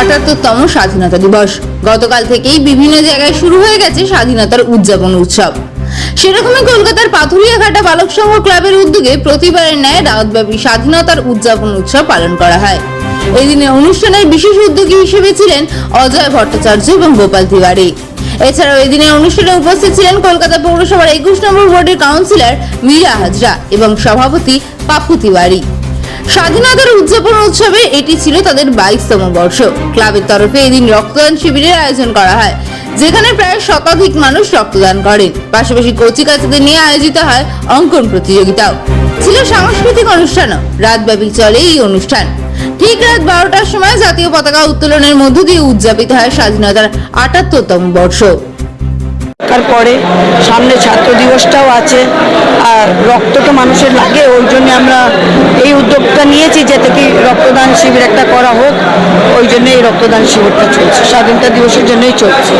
আটাত্তরতম স্বাধীনতা দিবস। গতকাল থেকেই বিভিন্ন জায়গায় শুরু হয়ে গেছে স্বাধীনতার উদযাপন উৎসব। সেরকমই কলকাতার পাথুরিয়াঘাটা বালক সংঘ ক্লাবের উদ্যোগে প্রতিবারের ন্যায় রাতব্যাপী স্বাধীনতার উদযাপন উৎসব পালন করা হয়। এই দিনে অনুষ্ঠানের বিশেষ উদ্যোগী হিসেবে ছিলেন অজয় ভট্টাচার্য এবং গোপাল তিওয়ারি। এছাড়াও এই দিনের অনুষ্ঠানে উপস্থিত ছিলেন কলকাতা পৌরসভার একুশ নম্বর ওয়ার্ডের কাউন্সিলর মীরা হাজরা এবং সভাপতি পাপ্পু তিওয়ারি। স্বাধীনতার উদযাপন উৎসবে এটি ছিল তাদের বাইশতম বর্ষ। ক্লাবের তরফে এদিন রক্তদান শিবিরের আয়োজন করা হয়, যেখানে প্রায় শতাধিক মানুষ রক্তদান করেন। পাশাপাশি কচিকাচাদের নিয়ে আয়োজিত হয় অঙ্কন প্রতিযোগিতাও। ছিল সাংস্কৃতিক অনুষ্ঠানও, রাতব্যাপী চলে এই অনুষ্ঠান। ঠিক রাত বারোটার সময় জাতীয় পতাকা উত্তোলনের মধ্য দিয়ে উদযাপিত হয় স্বাধীনতার আটাত্তরতম বর্ষ। তারপরে সামনে ছাত্র দিবসটাও আছে, আর রক্ত তো মানুষের লাগে, ওই জন্য আমরা এই উদ্যোগটা নিয়েছি যাতে কি রক্তদান শিবির একটা করা হোক, ওই জন্য এই রক্তদান শিবিরটা চলছে, স্বাধীনতা দিবসের জন্যই চলছে।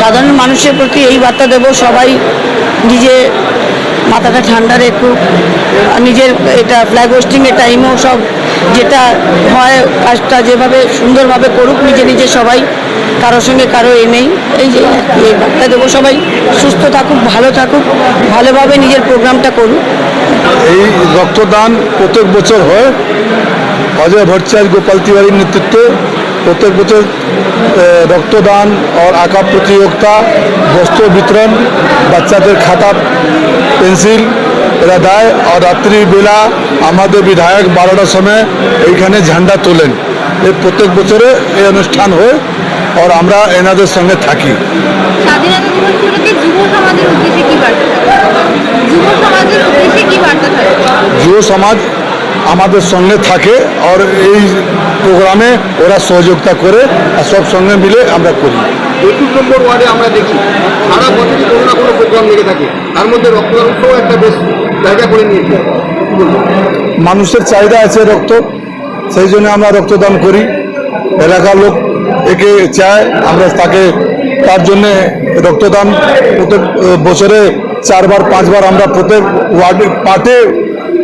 সাধারণ মানুষের প্রতি এই বার্তা দেব, সবাই নিজে মাথাটা ঠান্ডা রেখুক নিজের এটা ফ্ল্যাগ হোস্টিংয়ের টাইমেও সব যেটা হয়, কাজটা যেভাবে সুন্দরভাবে করুক, নিজে নিজে সবাই কারোর সঙ্গে কারও এ নেই। এই যে, এই বার্তা দেবো সবাই, সুস্থ থাকুক, ভালো থাকুক, ভালোভাবে নিজের প্রোগ্রামটা করুক। এই রক্তদান প্রত্যেক বছর হয়। অজয় ভট্টাচার্য, গোপাল তিওয়ারির নেতৃত্বে প্রত্যেক বছর রক্তদান और আঁকা প্রতিযোগিতা, বস্ত্র বিতরণ, বাচ্চাদের খাতা, পেন্সিল এরা দেয় আর রাত্রিবেলা আমাদের বিধায়ক বারোটার সময় এইখানে ঝান্ডা তোলেন। এই প্রত্যেক বছরে এই অনুষ্ঠান হয় আর আমরা এনাদের সঙ্গে থাকি। স্বাধীনতা যুব সমাজের উদ্দেশ্যে কি বার্তা থাকবে যুব সমাজের উদ্দেশ্যে কি বার্তা থাকবে যুব সমাজ আমাদের সঙ্গে থাকে আর এই প্রোগ্রামে ওরা সহযোগিতা করে আর সব সঙ্গে মিলে আমরা করি। একুশ নম্বর ওয়ার্ডে আমরা দেখি সারা বছরই কোনো না কোনো প্রোগ্রাম লেগে থাকে। তার মধ্যে রক্তদান একটা বেশ জায়গা করে নিয়েছে মানুষের চাহিদা আছে রক্ত সেই জন্য আমরা রক্তদান করি। এলাকার লোক একে চায় আমরা তাকে তার জন্যে রক্তদান প্রত্যেক বছরে চারবার পাঁচবার আমরা প্রত্যেক ওয়ার্ডে পার্টে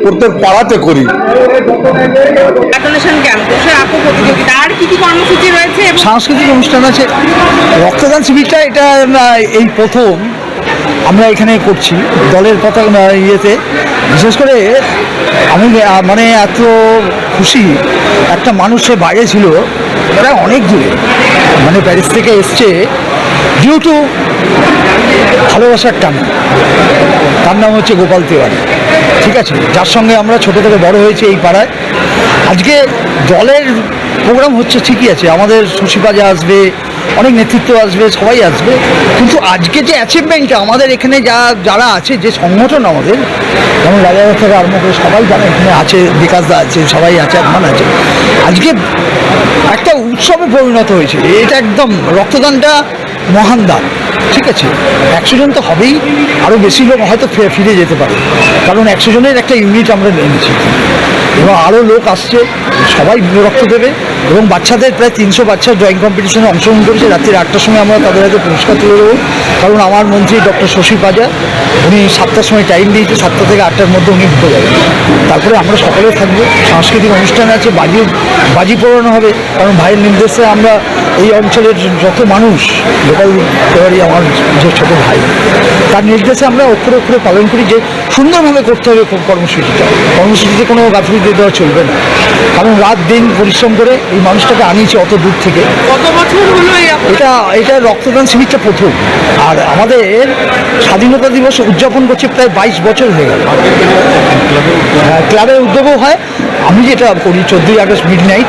প্রত্যেক পাড়াতে করি। ডোনেশন ক্যাম্প বসে আঁকো প্রতিযোগিতা। আর কি কি কর্মসূচি রয়েছে এবং সাংস্কৃতিক অনুষ্ঠান আছে। রক্তদান শিবিরটা এটা এই প্রথম। আমরা এখানে করছি দলের আহ, ইয়েতে। বিশেষ করে আমি মানে এত খুশি একটা মানুষ সে বাইরে ছিল প্রায় অনেক দূরে মানে প্যারিস থেকে এসছে ডিউ টু ভালোবাসার টান। তার নাম হচ্ছে গোপাল তিওয়ারি ঠিক আছে? যার সঙ্গে আমরা ছোট থেকে বড় হয়েছি এই পাড়ায়। আজকে দলের প্রোগ্রাম হচ্ছে ঠিকই আছে আমাদের সুশিপাজা আসবে অনেক নেতৃত্ব আসবে, সবাই আসবে। কিন্তু আজকে যে অ্যাচিভমেন্টটা আমাদের এখানে যা, যারা আছে, যে সংগঠন আমাদের, যেমন রাজাবাগ থেকে আরম্ভ করে সবাই যারা এখানে আছে বিকাশদা আছে, সবাই আছে আরমান আছে। আজকে একটা উৎসবে পরিণত হয়েছে, এটা একদম রক্তদানটা মহান দান, ঠিক আছে? একশো জন তো হবেই আরও বেশি লোক হয়তো ফিরে যেতে পারে, কারণ একশো জনের একটা ইউনিট আমরা নিয়েছি। এবং আরও লোক আসছে, সবাই রক্ত দেবে এবং বাচ্চাদের প্রায় তিনশো বাচ্চা ড্রয়িং কম্পিটিশনে অংশগ্রহণ করেছে। রাত্রির আটটার সময় আমরা তাদের হাতে পুরস্কার তুলে দেবো। কারণ আমার মন্ত্রী ডক্টর শশী পাজা, উনি সাতটার সময় টাইম দিয়েছে, সাতটা থেকে আটটার মধ্যে উনি ঢুকে যাবেন। তারপরে আমরা সকলে থাকব। সাংস্কৃতিক অনুষ্ঠান আছে বাজি বাজি পোড়ানো হবে কারণ ভাইয়ের নির্দেশে আমরা এই অঞ্চলের যত মানুষ গোপাল তেওয়ারি আমার যে ছোটো ভাই তার নির্দেশে আমরা অক্ষরে অক্ষরে পালন করি যে সুন্দরভাবে করতে হবে কর্মসূচিটা। কর্মসূচিতে কোনো গাফিলতি দেওয়া চলবে না। কারণ রাত দিন পরিশ্রম করে এই মানুষটাকে আনিয়েছে অত দূর থেকে। কত বছর হলো এটা এটা রক্তদান শিবিরটা প্রথম। আর আমাদের স্বাধীনতা দিবস উদযাপন করছে প্রায় বাইশ বছর হয়ে গেল। হ্যাঁ, ক্লাবের উদ্যোগও হয়। আমি যেটা করি চোদ্দোই আগস্ট মিড নাইট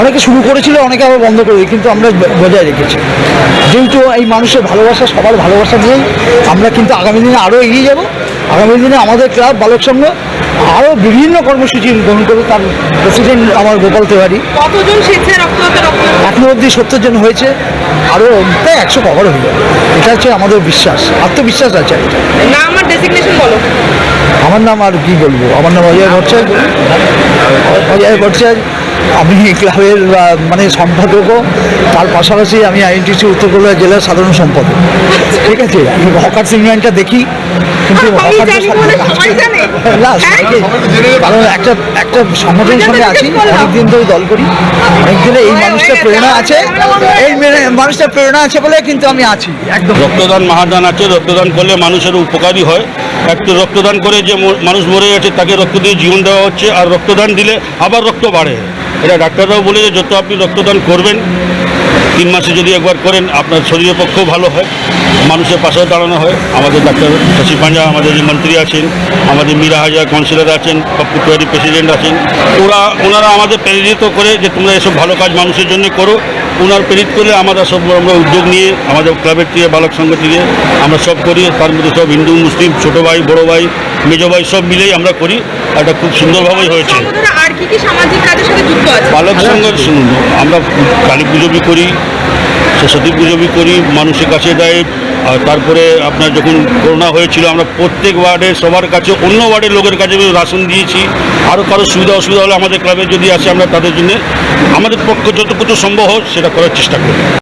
অনেকে শুরু করেছিল অনেকে আবার বন্ধ করে কিন্তু আমরা বজায় রেখেছি। যেহেতু এই মানুষের ভালোবাসা সবার ভালোবাসা নিয়েই আমরা কিন্তু আগামী দিনে আরও এগিয়ে যাব। আগামী দিনে আমাদের ক্লাব বালক সংঘ আরও বিভিন্ন কর্মসূচি গ্রহণ করবে। তার প্রেসিডেন্ট আমার গোপাল তেওয়ারি। কতজন এখনও অবধি সত্তর জন হয়েছে। আরও প্রায় একশো কভার হয়ে যাবে। এটা হচ্ছে আমাদের বিশ্বাস আত্মবিশ্বাস আছে। নাম আর ডেসিগনেশন বলো। আমার নাম আর কি বলব? আমার নাম অজয় ভট্টাচার্য। অজয় ভট্টাচার্য। আমি ক্লাবের মানে সম্পাদকও তার পাশাপাশি আমি আইএনটিসি উত্তর জেলার সাধারণ সম্পাদক। ঠিক আছে? আমি হকার সিনেমাটা দেখি কিন্তু। না হ্যাঁ? কারণ একটা একটা সংগঠনের সঙ্গে আছি অনেকদিন ধরে দল করি। অনেকদিন এই মানুষটা প্রেরণা আছে। এই মানুষটার প্রেরণা আছে বলে কিন্তু আমি আছি একদম। রক্তদান মহাদান আছে রক্তদান করলে মানুষের উপকারী হয়। একটু রক্তদান করে যে মানুষ মরে গেছে তাকে রক্ত দিয়ে জীবন দেওয়া হচ্ছে আর রক্তদান দিলে আবার রক্ত বাড়ে। এটা ডাক্তাররাও বলে যে যত আপনি রক্তদান করবেন, তিন মাসে যদি একবার করেন, আপনার শরীরের পক্ষেও ভালো হয়, মানুষের পাশেও দাঁড়ানো হয়। আমাদের ডাক্তার শশী পাঞ্জা আমাদের যে মন্ত্রী আছেন, আমাদের মীরা হাজার কাউন্সিলর আছেন প্রেসিডেন্ট আছেন, ওরা ওনারা আমাদের প্রেরিত করে যে তোমরা এসব ভালো কাজ মানুষের জন্য করো। ওনার প্রেরিত করে আমরা সব আমরা উদ্যোগ নিয়ে আমাদের ক্লাবের থেকে বালক সংঘ থেকে আমরা সব করি। তার মধ্যে সব হিন্দু মুসলিম ছোট ভাই বড়ো ভাই মেজ ভাই সব মিলেই আমরা করি। এটা খুব সুন্দরভাবেই হয়েছে। বালক সংঘ আমরা কালী পুজো করি সরস্বতী পুজো করি মানুষের কাছে দেয় আর তারপরে আপনার যখন করোনা হয়েছিল, আমরা প্রত্যেক ওয়ার্ডে, সবার কাছে, অন্য ওয়ার্ডের লোকের কাছে রাশন দিয়েছি। আরও কারও সুবিধা অসুবিধা হলে আমাদের ক্লাবে যদি আসে, আমরা তাদের জন্য আমাদের পক্ষে যতটুকু সম্ভব হোক, সেটা করার চেষ্টা করি